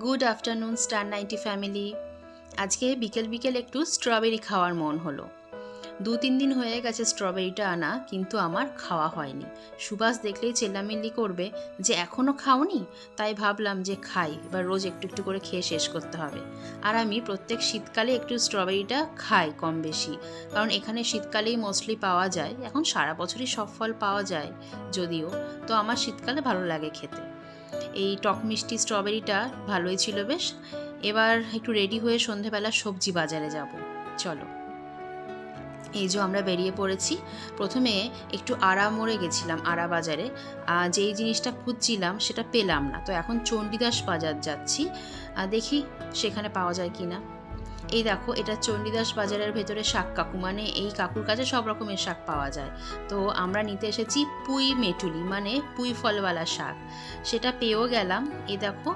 Good afternoon star ninety family. আজকে বিকেল বিকেল একটু স্ট্রবেরি খাওয়ার মন হলো। দু তিন দিন হয়ে গেছে স্ট্রবেরিটা আনা, কিন্তু আমার খাওয়া হয়নি। সুভাষ দেখলেই চেল্লামিল্লি করবে যে এখনও খাওনি? তাই ভাবলাম যে, খাই, এবার রোজ একটু একটু করে খেয়ে শেষ করতে হবে। আর আমি প্রত্যেক শীতকালে একটু স্ট্রবেরিটা খাই কম বেশি, কারণ এখানে শীতকালেই মোস্টলি পাওয়া যায়। এখন সারা বছরই সব ফল পাওয়া যায়, যদিও। তো আমার শীতকালে ভালো লাগে খেতে। এই টক মিষ্টি স্ট্রবেরিটা ভালোই ছিল বেশ। এবার একটু রেডি হয়ে সন্ধেবেলা সবজি বাজারে যাব। চলো। এই যে আমরা বেরিয়ে পড়েছি। প্রথমে একটু আড়া মোড়ে গেছিলাম আড়া বাজারে। যেই জিনিসটা খুঁজছিলাম সেটা পেলাম না। তো এখন চণ্ডীদাস বাজার যাচ্ছি। দেখি সেখানে পাওয়া যায় কি না এই দেখো, এটা চণ্ডীদাস বাজারের ভেতরে শাক কাকু। মানে এই কাকুর কাছে সব রকমের শাক পাওয়া যায়। তো আমরা নিতে এসেছি পুঁই মেটুলি মানে পুঁই ফলওয়ালা শাক। সেটা পেয়েও গেলাম। এই দেখো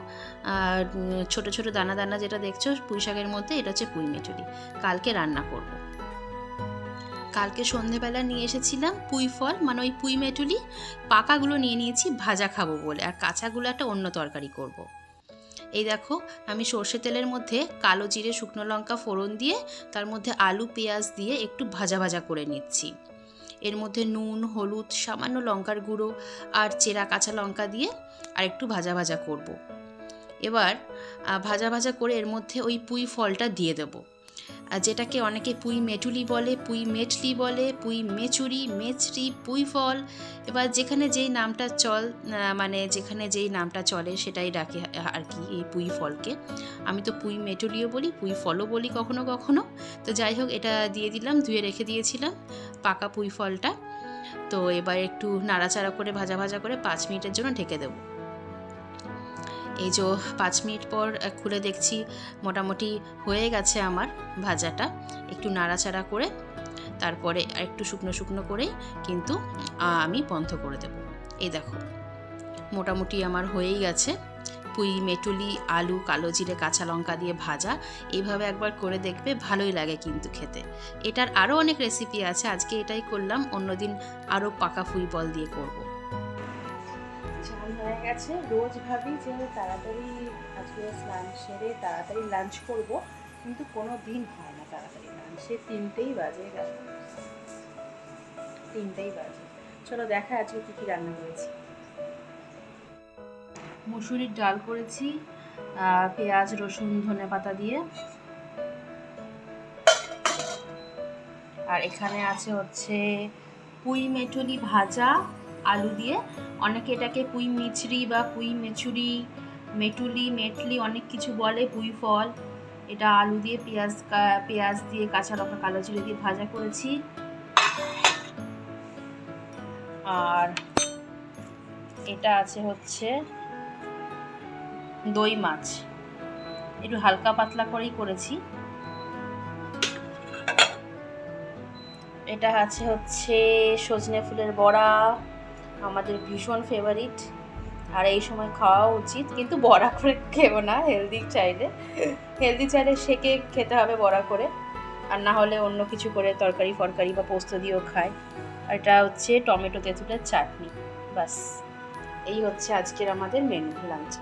ছোট ছোট দানা দানা যেটা দেখছ পুঁই শাকের মধ্যে, এটা হচ্ছে পুঁই মেটুলি। কালকে রান্না করব। কালকে সন্ধেবেলা নিয়ে এসেছিলাম পুঁই ফল মানে ওই পুঁই মেটুলি। পাকাগুলো নিয়ে নিয়েছি, ভাজা খাব বলে। আর কাঁচাগুলো একটা অন্য তরকারি করব। এই দেখো, আমি সর্ষে তেলের মধ্যে কালো জিরে, শুকনো লঙ্কা ফোড়ন দিয়ে তার মধ্যে আলু, পেঁয়াজ দিয়ে একটু ভাজা ভাজা করে নিচ্ছি এর মধ্যে নুন, হলুদ, সামান্য লঙ্কার গুঁড়ো আর চেরা কাঁচা লঙ্কা দিয়ে আর একটু ভাজা ভাজা করব। এবার ভাজা ভাজা করে এর মধ্যে ওই পুঁই ফলটা দিয়ে দেবো যেটাকে অনেকে পুঁই মেটুলি বলে, পুঁই মেটলি বলে, পুঁই মেচুরি, মেচরি, পুঁই ফল। এবার যেখানে যেই নামটা চল মানে যেখানে যেই নামটা চলে সেটাই ডাকে আর কি এই পুঁই ফলকে। আমি তো পুঁই মেটুলিও বলি, পুঁই ফলও বলি কখনো কখনো। তো যাই হোক, এটা দিয়ে দিলাম, ধুয়ে রেখে দিয়েছিলাম পাকা পুঁই ফলটা। তো এবার একটু নাড়াচাড়া করে, ভাজা ভাজা করে পাঁচ মিনিটের জন্য ঢেকে দেবো। এই যে পাঁচ মিনিট পর খুলে দেখছি মোটামুটি হয়ে গেছে আমার ভাজাটা। একটু নাড়াচাড়া করে, তারপরে একটু শুকনো শুকনো করে কিন্তু আমি বন্ধ করে দেব। এই দেখো, মোটামুটি আমার হয়েই গেছে। পুঁই, মেটুলি, আলু, কালো জিরে, কাঁচা লঙ্কা দিয়ে ভাজা, এইভাবে একবার করে দেখবে ভালোই লাগে কিন্তু খেতে। এটার আরও অনেক রেসিপি আছে, আজকে এটাই করলাম, অন্যদিন আরও পাকা ফুই বল দিয়ে করব। চান হয়ে গেছে। রোজ ভাবি যে তাড়াতাড়ি আজকে স্নান সেরে তাড়াতাড়ি লাঞ্চ করব, কিন্তু কোনো দিন হয় না তাড়াতাড়ি লাঞ্চ সে তিনটেই বাজে গেল। তিনটেই বাজে। চলো দেখা, আজকে কী কী রান্না করেছি? মুসুরির ডাল করেছি পেঁয়াজ, রসুন, ধনে পাতা দিয়ে। আর এখানে আছে হচ্ছে পুঁই মেটুলি ভাজা। আলু দিয়ে। অনেকে এটাকে পুঁই মিছরি বা পুঁই মেচুরি মেটুলি, মেটলি অনেক কিছু বলে, পুঁই ফল। এটা আলু দিয়ে, পেঁয়াজ পেঁয়াজ দিয়ে, কাঁচা লঙ্কা, কালো জিরে দিয়ে ভাজা করেছি। আর এটা আছে হচ্ছে দই মাছ। একটু হালকা পাতলা করেই করেছি। এটা আছে হচ্ছে সজনে ফুলের বড়া। আমাদের ভীষণ ফেভারিট আর এই সময় খাওয়া উচিত, কিন্তু বড়া করে খেবো না হেলদি চাইলে হেলদি চাইলে সেকে খেতে হবে বড়া করে। আর না হলে অন্য কিছু করে তরকারি, ফরকারি বা পোস্ত দিয়েও খায়। আর এটা হচ্ছে টমেটো, তেঁতুলের চাটনি বাস এই হচ্ছে আজকের আমাদের মেনু লাঞ্চ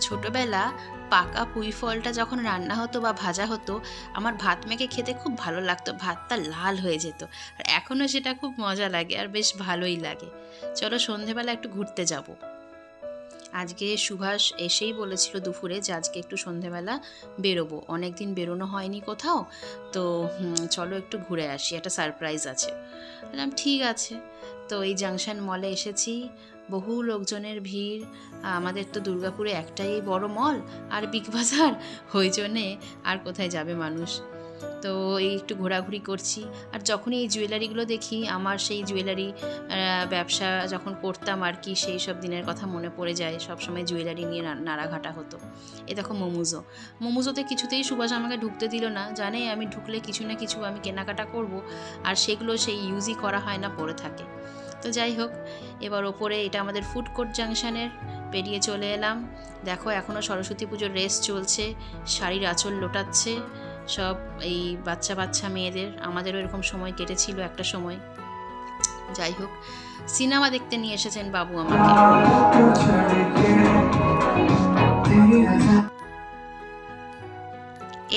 ছোটবেলা পাকা পুঁই ফলটা যখন রান্না হতো বা ভাজা হতো, আমার ভাত মেখে খেতে খুব ভালো লাগতো। ভাতটা লাল হয়ে যেত। আর এখনও সেটা খুব মজা লাগে আর বেশ ভালোই লাগে। চলো সন্ধেবেলা একটু ঘুরতে যাব। আজকে সুভাষ এসেই বলেছিল দুপুরে যে আজকে একটু সন্ধেবেলা বেরোবো। অনেক দিন বেরোনো হয়নি কোথাও। তো চলো একটু ঘুরে আসি। একটা সারপ্রাইজ আছে। বললাম, ঠিক আছে। তো এই জাংশন মলে এসেছি। বহু লোকজনের ভিড়, আমাদের তো দুর্গাপুরে একটাই বড় মল আর বিগ বাজার, ওই জন্যে আর কোথায় যাবে মানুষ? তো এই একটু ঘোরাঘুরি করছি। আর যখনই এই জুয়েলারিগুলো দেখি, আমার সেই জুয়েলারি ব্যবসা যখন করতাম আর কি, সেই সব দিনের কথা মনে পড়ে যায়। সব সময় জুয়েলারি নিয়ে নাড়াঘাটা হতো। এ দেখো মোমোজো। মোমোজোতে কিছুতেই সুভাষ আমাকে ঢুকতে দিল না। জানে আমি ঢুকলে কিছু না কিছু আমি কেনাকাটা করব, আর সেগুলো সেই ইউজই করা হয় না, পড়ে থাকে। তো যাই হোক, এবার ওপরে এটা আমাদের ফুড কোর্ট জাংশনের পেরিয়ে চলে এলাম। দেখো এখনও সরস্বতী পুজোর রেস চলছে, শাড়ির আঁচল লোটাচ্ছে। সব এই বাচ্চা বাচ্চা মেয়েদের আমাদেরও এরকম সময় কেটেছিল একটা সময়। যাই হোক, সিনেমা দেখতে নিয়ে এসেছেন বাবু আমাকে।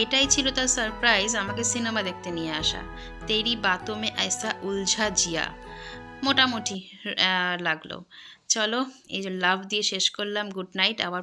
এটাই ছিল তার সারপ্রাইজ আমাকে সিনেমা দেখতে নিয়ে আসা। তেরি বাতমে আইসা উলঝা জিয়া। মোটামুটি লাগল। চলো, এই যে লাভ দিয়ে শেষ করলাম। গুড নাইট, আবার